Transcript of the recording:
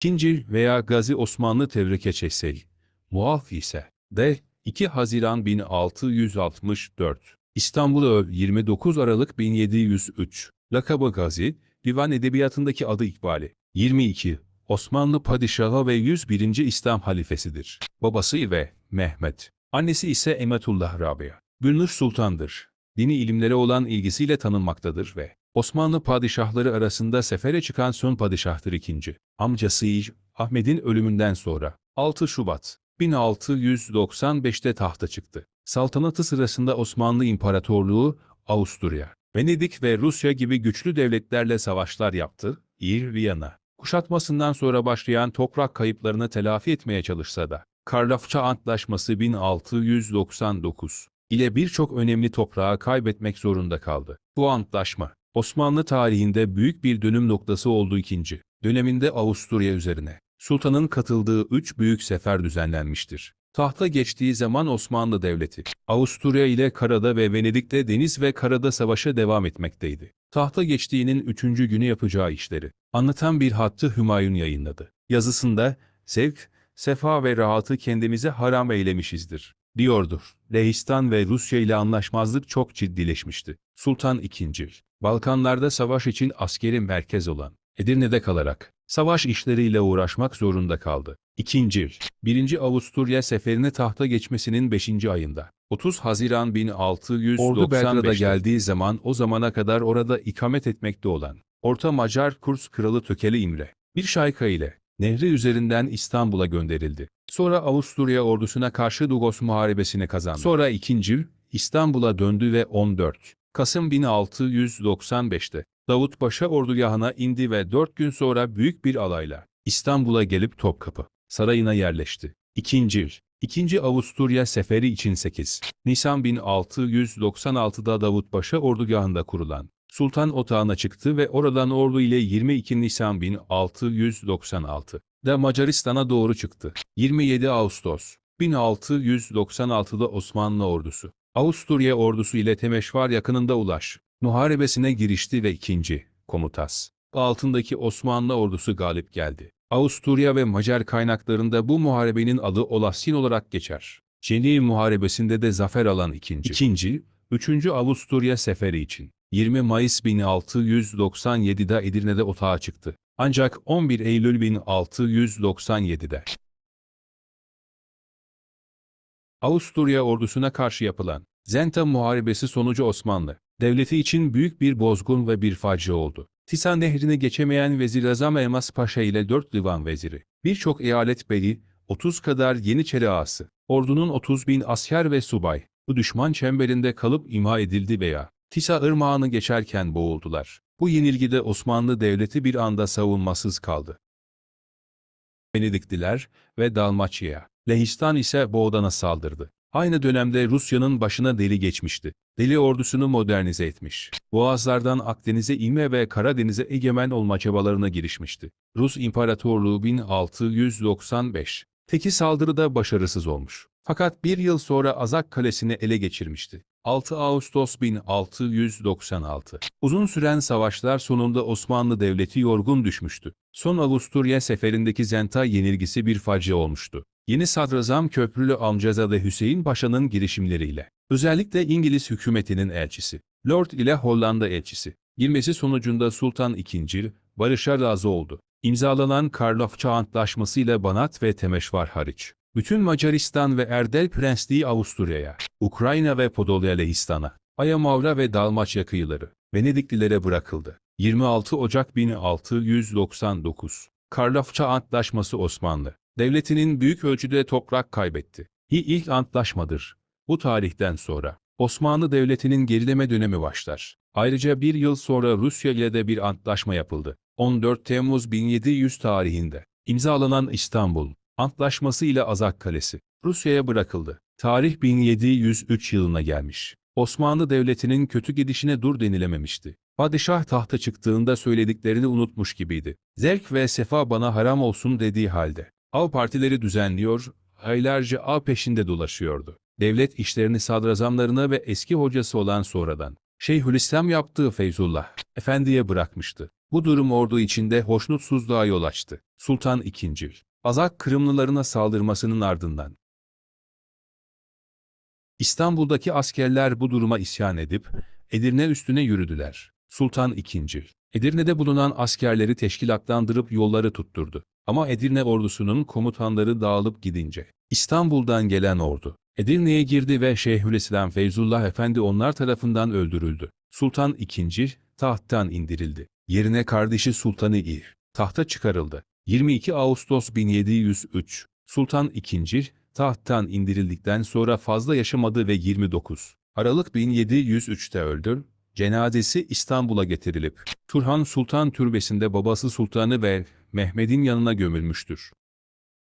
İkinci veya Gazi Osmanlı Tevrekeçesi, muaf ise D. 2 Haziran 1664, İstanbul 29 Aralık 1703, lakabı Gazi, divan edebiyatındaki adı İkbali. 22. Osmanlı Padişahı ve 101. İslam halifesidir. Babası ve Mehmet. Annesi ise Emetullah Rabia. Gülnur Sultan'dır. Dini ilimlere olan ilgisiyle tanınmaktadır ve Osmanlı padişahları arasında sefere çıkan son padişahtır ikinci. Amcası İj, Ahmet'in ölümünden sonra 6 Şubat 1695'te tahta çıktı. Saltanatı sırasında Osmanlı İmparatorluğu, Avusturya, Venedik ve Rusya gibi güçlü devletlerle savaşlar yaptı, İr, Viyana. Kuşatmasından sonra başlayan toprak kayıplarını telafi etmeye çalışsa da, Karlofça Antlaşması 1699 ile birçok önemli toprağı kaybetmek zorunda kaldı. Bu antlaşma, Osmanlı tarihinde büyük bir dönüm noktası olduğu ikinci döneminde Avusturya üzerine Sultan'ın katıldığı üç büyük sefer düzenlenmiştir. Tahta geçtiği zaman Osmanlı Devleti, Avusturya ile karada ve Venedik'te deniz ve karada savaşa devam etmekteydi. Tahta geçtiğinin üçüncü günü yapacağı işleri anlatan bir hattı Hümayun yayınladı. Yazısında, zevk, sefa ve rahatı kendimize haram eylemişizdir, diyordur. Lehistan ve Rusya ile anlaşmazlık çok ciddileşmişti. Sultan II. Balkanlarda savaş için askeri merkez olan Edirne'de kalarak savaş işleriyle uğraşmak zorunda kaldı. İkinci, 1. Avusturya seferine tahta geçmesinin 5. ayında 30 Haziran 1695'te Ordu Belgrad'a geldiği zaman o zamana kadar orada ikamet etmekte olan Orta Macar Kurs Kralı Tökeli İmre bir şayka ile nehri üzerinden İstanbul'a gönderildi. Sonra Avusturya ordusuna karşı Dugos Muharebesi'ni kazandı. Sonra ikinci İstanbul'a döndü ve 14 Kasım 1695'te Davut Paşa ordugahına indi ve 4 gün sonra büyük bir alayla İstanbul'a gelip Topkapı Sarayı'na yerleşti. İkinci, İkinci Avusturya Seferi için 8. Nisan 1696'da Davut Paşa ordugahında kurulan Sultan Otağı'na çıktı ve oradan ordu ile 22 Nisan 1696'da Macaristan'a doğru çıktı. 27 Ağustos 1696'da Osmanlı ordusu Avusturya ordusu ile Temeşvar yakınında Ulaş muharebesine girişti ve ikinci komutas altındaki Osmanlı ordusu galip geldi. Avusturya ve Macar kaynaklarında bu muharebenin adı Olasyin olarak geçer. Ceni Muharebesi'nde de zafer alan ikinci. İkinci, üçüncü Avusturya seferi için 20 Mayıs 1697'de Edirne'de otağa çıktı. Ancak 11 Eylül 1697'de Avusturya ordusuna karşı yapılan Zenta Muharebesi sonucu Osmanlı devleti için büyük bir bozgun ve bir facia oldu. Tisan nehrini geçemeyen Vezir-Azam Elmas Paşa ile dört divan veziri, birçok eyalet beyi, 30 kadar Yeniçeri ağası, ordunun 30 bin asker ve subay, bu düşman çemberinde kalıp imha edildi veya Tisa ırmağını geçerken boğuldular. Bu yenilgide Osmanlı Devleti bir anda savunmasız kaldı. Venedikliler ve Dalmaçya, Lehistan ise Boğdan'a saldırdı. Aynı dönemde Rusya'nın başına deli geçmişti. Deli ordusunu modernize etmiş. Boğazlardan Akdeniz'e inme ve Karadeniz'e egemen olma çabalarına girişmişti. Rus İmparatorluğu 1695. Teki saldırıda başarısız olmuş. Fakat bir yıl sonra Azak Kalesi'ni ele geçirmişti. 6 Ağustos 1696. Uzun süren savaşlar sonunda Osmanlı Devleti yorgun düşmüştü. Son Avusturya seferindeki Zenta yenilgisi bir facia olmuştu. Yeni sadrazam Köprülü Amcazade Hüseyin Paşa'nın girişimleriyle, özellikle İngiliz hükümetinin elçisi, Lord ile Hollanda elçisi, girmesi sonucunda Sultan II. barışa razı oldu. İmzalanan Karlofça Antlaşması ile Banat ve Temeşvar hariç, bütün Macaristan ve Erdel Prensliği Avusturya'ya, Ukrayna ve Podolya Lehistan'a, Ayamavra ve Dalmaçya kıyıları, Venediklilere bırakıldı. 26 Ocak 1699 Karlofça Antlaşması Osmanlı devletinin büyük ölçüde toprak kaybetti. İ ilk antlaşmadır. Bu tarihten sonra Osmanlı Devleti'nin gerileme dönemi başlar. Ayrıca bir yıl sonra Rusya ile de bir antlaşma yapıldı. 14 Temmuz 1700 tarihinde imzalanan İstanbul Antlaşması ile Azak Kalesi Rusya'ya bırakıldı. Tarih 1703 yılına gelmiş. Osmanlı Devleti'nin kötü gidişine dur denilememişti. Padişah tahta çıktığında söylediklerini unutmuş gibiydi. Zevk ve sefa bana haram olsun dediği halde. Av partileri düzenliyor, aylarca av peşinde dolaşıyordu. Devlet işlerini sadrazamlarına ve eski hocası olan sonradan Şeyhülislam yaptığı Feyzullah Efendi'ye bırakmıştı. Bu durum ordu içinde hoşnutsuzluğa yol açtı. Sultan II. Azak Kırımlılarına saldırmasının ardından İstanbul'daki askerler bu duruma isyan edip Edirne üstüne yürüdüler. Sultan II. Edirne'de bulunan askerleri teşkilatlandırıp yolları tutturdu. Ama Edirne ordusunun komutanları dağılıp gidince İstanbul'dan gelen ordu Edirne'ye girdi ve Şeyhülislam Feyzullah Efendi onlar tarafından öldürüldü. Sultan II. tahttan indirildi. Yerine kardeşi Sultanı İ. tahta çıkarıldı. 22 Ağustos 1703 Sultan II. tahttan indirildikten sonra fazla yaşamadı ve 29 Aralık 1703'te öldü. Cenazesi İstanbul'a getirilip Turhan Sultan Türbesi'nde babası Sultanı ve Mehmet'in yanına gömülmüştür.